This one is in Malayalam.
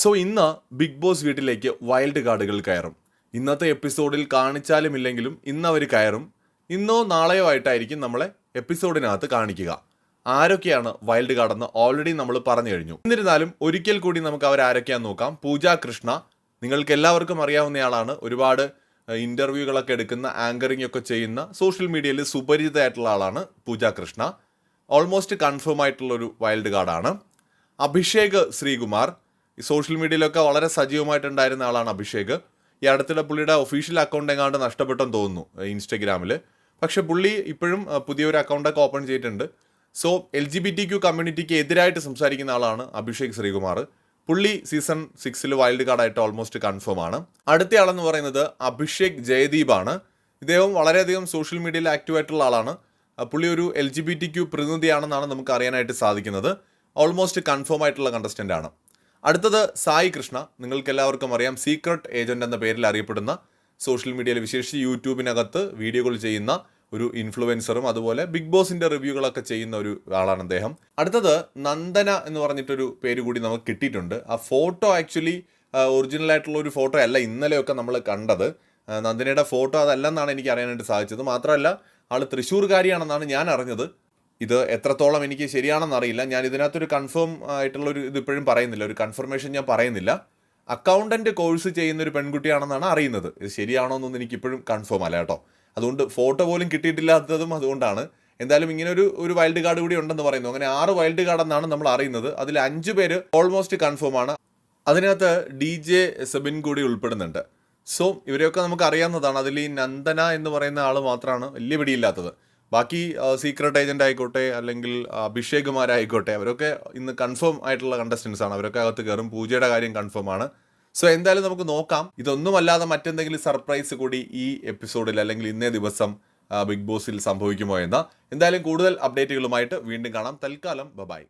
സോ ഇന്ന് ബിഗ് ബോസ് വീട്ടിലേക്ക് വൈൽഡ് കാർഡുകൾ കയറും. ഇന്നത്തെ എപ്പിസോഡിൽ കാണിച്ചാലും ഇല്ലെങ്കിലും ഇന്ന് അവർ കയറും. ഇന്നോ നാളെയോ ആയിട്ടായിരിക്കും നമ്മളെ എപ്പിസോഡിനകത്ത് കാണിക്കുക. ആരൊക്കെയാണ് വൈൽഡ് കാർഡ് എന്ന് ഓൾറെഡി നമ്മൾ പറഞ്ഞു കഴിഞ്ഞു. എന്നിരുന്നാലും ഒരിക്കൽ കൂടി നമുക്ക് അവർ ആരൊക്കെയാന്ന് നോക്കാം. പൂജ കൃഷ്ണ നിങ്ങൾക്ക് എല്ലാവർക്കും അറിയാവുന്നയാളാണ്. ഒരുപാട് ഇന്റർവ്യൂകളൊക്കെ എടുക്കുന്ന ആങ്കറിംഗ് ഒക്കെ ചെയ്യുന്ന സോഷ്യൽ മീഡിയയിൽ സുപരിചിതമായിട്ടുള്ള ആളാണ് പൂജ കൃഷ്ണ. ഓൾമോസ്റ്റ് കൺഫേം ആയിട്ടുള്ള ഒരു വൈൽഡ് കാർഡാണ്. അഭിഷേക് ശ്രീകുമാർ ഈ സോഷ്യൽ മീഡിയയിലൊക്കെ വളരെ സജീവമായിട്ടുണ്ടായിരുന്ന ആളാണ് അഭിഷേക്. ഈ അടുത്തിടെ പുള്ളിയുടെ ഒഫീഷ്യൽ അക്കൗണ്ട് എങ്ങാണ്ട് നഷ്ടപ്പെട്ടെന്ന് തോന്നുന്നു ഇൻസ്റ്റഗ്രാമിൽ പക്ഷേ പുള്ളി ഇപ്പോഴും പുതിയൊരു അക്കൗണ്ടൊക്കെ ഓപ്പൺ ചെയ്തിട്ടുണ്ട്. So L G B T Q കമ്മ്യൂണിറ്റിക്ക് എതിരായിട്ട് സംസാരിക്കുന്ന ആളാണ് അഭിഷേക് ശ്രീകുമാർ. പുള്ളി സീസൺ സിക്സിൽ വൈൽഡ് കാർഡായിട്ട് ഓൾമോസ്റ്റ് കൺഫേം ആണ്. അടുത്ത ആളെന്ന് പറയുന്നത് അഭിഷേക് ജയദീപ് ആണ്. ഇദ്ദേഹം വളരെയധികം സോഷ്യൽ മീഡിയയിൽ ആക്റ്റീവ് ആയിട്ടുള്ള ആളാണ്. പുള്ളി ഒരു L G B T Q പ്രതിനിധിയാണെന്നാണ് നമുക്ക് അറിയാനായിട്ട് സാധിക്കുന്നത്. ഓൾമോസ്റ്റ് കൺഫേം ആയിട്ടുള്ള കണ്ടസ്റ്റന്റ് ആണ്. അടുത്തത് സായി കൃഷ്ണ. നിങ്ങൾക്കെല്ലാവർക്കും അറിയാം സീക്രട്ട് ഏജന്റ് എന്ന പേരിൽ അറിയപ്പെടുന്ന സോഷ്യൽ മീഡിയയിൽ വിശേഷിച്ച് യൂട്യൂബിനകത്ത് വീഡിയോകൾ ചെയ്യുന്ന ഒരു ഇൻഫ്ലുവൻസറും അതുപോലെ ബിഗ് ബോസിന്റെ റിവ്യൂകളൊക്കെ ചെയ്യുന്ന ഒരു ആളാണ് അദ്ദേഹം. അടുത്തത് നന്ദന എന്ന് പറഞ്ഞിട്ടൊരു പേര് കൂടി നമുക്ക് കിട്ടിയിട്ടുണ്ട്. ആ ഫോട്ടോ ആക്ച്വലി ഒറിജിനൽ ആയിട്ടുള്ള ഒരു ഫോട്ടോ അല്ല ഇന്നലെയൊക്കെ നമ്മൾ കണ്ടത്. നന്ദനയുടെ ഫോട്ടോ അതല്ലെന്നാണ് എനിക്ക് അറിയാനായിട്ട് സാധിച്ചത്. മാത്രമല്ല ആൾ തൃശ്ശൂർകാരിയാണെന്നാണ് ഞാൻ അറിഞ്ഞത്. ഇത് എത്രത്തോളം എനിക്ക് ശരിയാണെന്ന് അറിയില്ല ഞാൻ ഇതിനകത്തൊരു കൺഫേം ആയിട്ടുള്ള ഒരു ഇത് ഇപ്പോഴും പറയുന്നില്ല. ഒരു കൺഫർമേഷൻ ഞാൻ പറയുന്നില്ല. അക്കൗണ്ടന്റ് കോഴ്സ് ചെയ്യുന്ന ഒരു പെൺകുട്ടിയാണെന്നാണ് അറിയുന്നത്. ഇത് ശരിയാണോ എന്നൊന്നും എനിക്ക് ഇപ്പോഴും കൺഫേം അല്ല കേട്ടോ. അതുകൊണ്ട് ഫോട്ടോ പോലും കിട്ടിയിട്ടില്ലാത്തതും അതുകൊണ്ടാണ്. എന്തായാലും ഇങ്ങനെ ഒരു ഒരു വൈൽഡ് കാർഡ് കൂടി ഉണ്ടെന്ന് പറയുന്നു. അങ്ങനെ ആറ് വൈൽഡ് കാർഡ് എന്നാണ് നമ്മൾ അറിയുന്നത്. അതിൽ അഞ്ച് പേര് ഓൾമോസ്റ്റ് കൺഫേം ആണ്. അതിനകത്ത് ഡി ജെ സെബിൻ കൂടി ഉൾപ്പെടുന്നുണ്ട്. സോ ഇവരെയൊക്കെ നമുക്ക് അറിയാവുന്നതാണ്. അതിൽ ഈ നന്ദന എന്ന് പറയുന്ന ആൾ മാത്രമാണ്. വലിയ പിടിയില്ലാത്തത്. ബാക്കി സീക്രട്ട് ഏജന്റ് ആയിക്കോട്ടെ അല്ലെങ്കിൽ അഭിഷേകുമാരായിക്കോട്ടെ അവരൊക്കെ ഇന്ന് കൺഫേം ആയിട്ടുള്ള കണ്ടസ്റ്റൻസ് ആണ്. അവരൊക്കെ അകത്ത് കയറും. പൂജയുടെ കാര്യം കൺഫേം ആണ്. സോ എന്തായാലും നമുക്ക് നോക്കാം. ഇതൊന്നുമല്ലാതെ മറ്റെന്തെങ്കിലും സർപ്രൈസ് കൂടി ഈ എപ്പിസോഡിൽ അല്ലെങ്കിൽ ഇന്നേ ദിവസം ബിഗ് ബോസിൽ സംഭവിക്കുമോ എന്ന. എന്തായാലും കൂടുതൽ അപ്ഡേറ്റുകളുമായിട്ട് വീണ്ടും കാണാം. തൽക്കാലം ബൈ